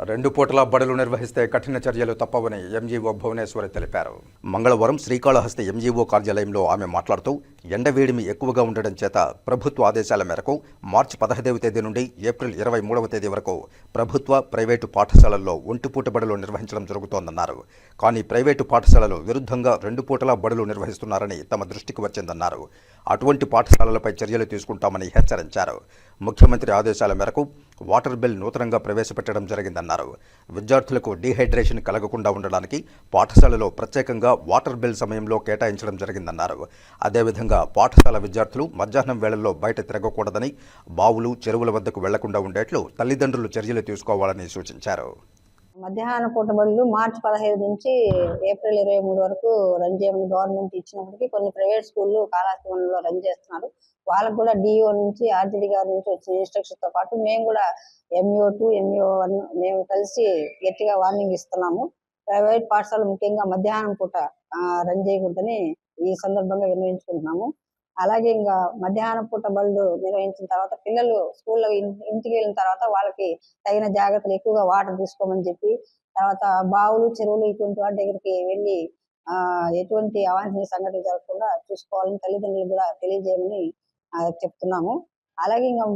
రెండు పూటల బడులు నిర్వహిస్తే కఠిన చర్యలు తప్పవని ఎంజీఓ భువనేశ్వరి తెలిపారు. మంగళవారం శ్రీకాళహస్తి ఎంజీఓ కార్యాలయంలో ఆమె మాట్లాడుతూ ఎండవేడిమి ఎక్కువగా ఉండడం చేత ప్రభుత్వ ఆదేశాల మేరకు మార్చి పదహైదవ తేదీ నుండి ఏప్రిల్ ఇరవై మూడవ తేదీ వరకు ప్రభుత్వ ప్రైవేటు పాఠశాలల్లో ఒంటిపూట బడులు నిర్వహించడం జరుగుతోందన్నారు. కానీ ప్రైవేటు పాఠశాలలు విరుద్ధంగా రెండు పూటల బడులు నిర్వహిస్తున్నారని తమ దృష్టికి వచ్చిందన్నారు. అటువంటి పాఠశాలలపై చర్యలు తీసుకుంటామని హెచ్చరించారు. ముఖ్యమంత్రి ఆదేశాల మేరకు వాటర్ బిల్ నూతనంగా ప్రవేశపెట్టడం జరిగిందన్నారు. విద్యార్థులకు డీహైడ్రేషన్ కలగకుండా ఉండడానికి పాఠశాలలో ప్రత్యేకంగా వాటర్ బిల్ సమయంలో కేటాయించడం జరిగిందన్నారు. అదేవిధంగా పాఠశాల విద్యార్థులు మధ్యాహ్నం వేళల్లో బయట తిరగకూడదని బావులు చెరువుల వద్దకు వెళ్ళకుండా ఉండేట్లు తల్లిదండ్రులు చర్యలు తీసుకోవాలని సూచించారు. మధ్యాహ్న పూట బడులు మార్చి పదహైదు నుంచి ఏప్రిల్ ఇరవై మూడు వరకు రన్ చేయమని గవర్నమెంట్ ఇచ్చినప్పటికీ కొన్ని ప్రైవేట్ స్కూళ్ళు కాళాస్తివనంలో రన్ చేస్తున్నారు. వాళ్ళకు కూడా డిఓ నుంచి ఆర్టీడీ గారి నుంచి వచ్చిన ఇన్స్ట్రక్షన్తో పాటు మేము కూడా ఎంఈఓ టూ ఎంఈఓ వన్ మేము కలిసి గట్టిగా వార్నింగ్ ఇస్తున్నాము. ప్రైవేట్ పాఠశాలలు ముఖ్యంగా మధ్యాహ్నం పూట రన్ చేయకూడదని ఈ సందర్భంగా విన్నవించుకుంటున్నాము. అలాగే ఇంకా మధ్యాహ్నం పూట బళ్ళు నిర్వహించిన తర్వాత పిల్లలు స్కూల్లో ఇంటికి వెళ్ళిన తర్వాత వాళ్ళకి తగిన జాగ్రత్తలు ఎక్కువగా వాటర్ తీసుకోమని చెప్పి తర్వాత బావులు చెరువులు ఇటువంటి వాటి దగ్గరికి వెళ్ళి ఆ ఎటువంటి అవాంఛనీయ సంఘటనలు జరగకుండా చూసుకోవాలని తల్లిదండ్రులు కూడా తెలియజేయమని చెప్తున్నాము. అలాగే ఇంకా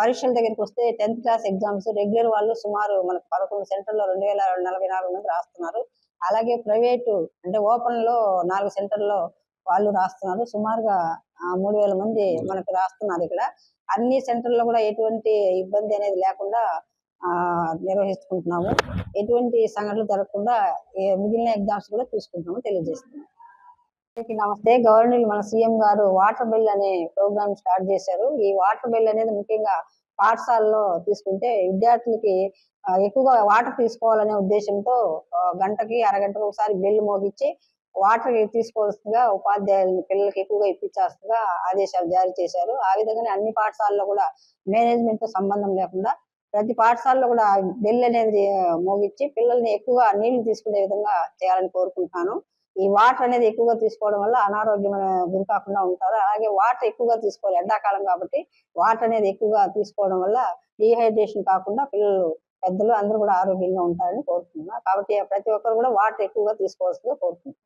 పరీక్షల దగ్గరికి వస్తే టెన్త్ క్లాస్ ఎగ్జామ్స్ రెగ్యులర్ వాళ్ళు సుమారు మనకు పదకొండు సెంటర్లో రెండు వేల నలభై నాలుగు మంది రాస్తున్నారు. అలాగే ప్రైవేటు అంటే ఓపెన్లో నాలుగు సెంటర్లో వాళ్ళు రాస్తున్నారు. సుమారుగా ఆ, మూడు వేల మంది మనకు రాస్తున్నారు ఇక్కడ. అన్ని సెంటర్లో కూడా ఎటువంటి ఇబ్బంది అనేది లేకుండా ఆ నిర్వహించుకుంటున్నాము ఎటువంటి సంఘటనలు జరగకుండా మిగిలిన ఎగ్జామ్స్ కూడా తీసుకుంటాము తెలియజేస్తున్నాము నమస్తే. గవర్నర్ మన సీఎం గారు వాటర్ బిల్ అనే ప్రోగ్రామ్ స్టార్ట్ చేశారు. ఈ వాటర్ బిల్ అనేది ముఖ్యంగా పాఠశాలలో తీసుకుంటే విద్యార్థులకి ఎక్కువగా వాటర్ తీసుకోవాలనే ఉద్దేశంతో గంటకి అరగంటకు ఒకసారి బిల్ మోగించి వాటర్ తీసుకోవాల్సిందిగా ఉపాధ్యాయులని పిల్లలకి ఎక్కువగా ఇప్పించాల్సిందిగా ఆదేశాలు జారీ చేశారు. ఆ విధంగానే అన్ని పాఠశాలలో కూడా మేనేజ్మెంట్తో సంబంధం లేకుండా ప్రతి పాఠశాలలో కూడా బెల్ అనేది మోగించి పిల్లల్ని ఎక్కువగా నీళ్ళు తీసుకునే విధంగా చేయాలని కోరుకుంటున్నాను. ఈ వాటర్ అనేది ఎక్కువగా తీసుకోవడం వల్ల అనారోగ్యమైన గురి కాకుండా ఉంటారు. అలాగే వాటర్ ఎక్కువగా తీసుకోవాలి ఎండాకాలం కాబట్టి వాటర్ అనేది ఎక్కువగా తీసుకోవడం వల్ల డీహైడ్రేషన్ కాకుండా పిల్లలు పెద్దలు అందరూ కూడా ఆరోగ్యంగా ఉంటారని కోరుకుంటున్నాను. కాబట్టి ప్రతి ఒక్కరు కూడా వాటర్ ఎక్కువగా తీసుకోవాల్సిందిగా కోరుకుంటున్నాను.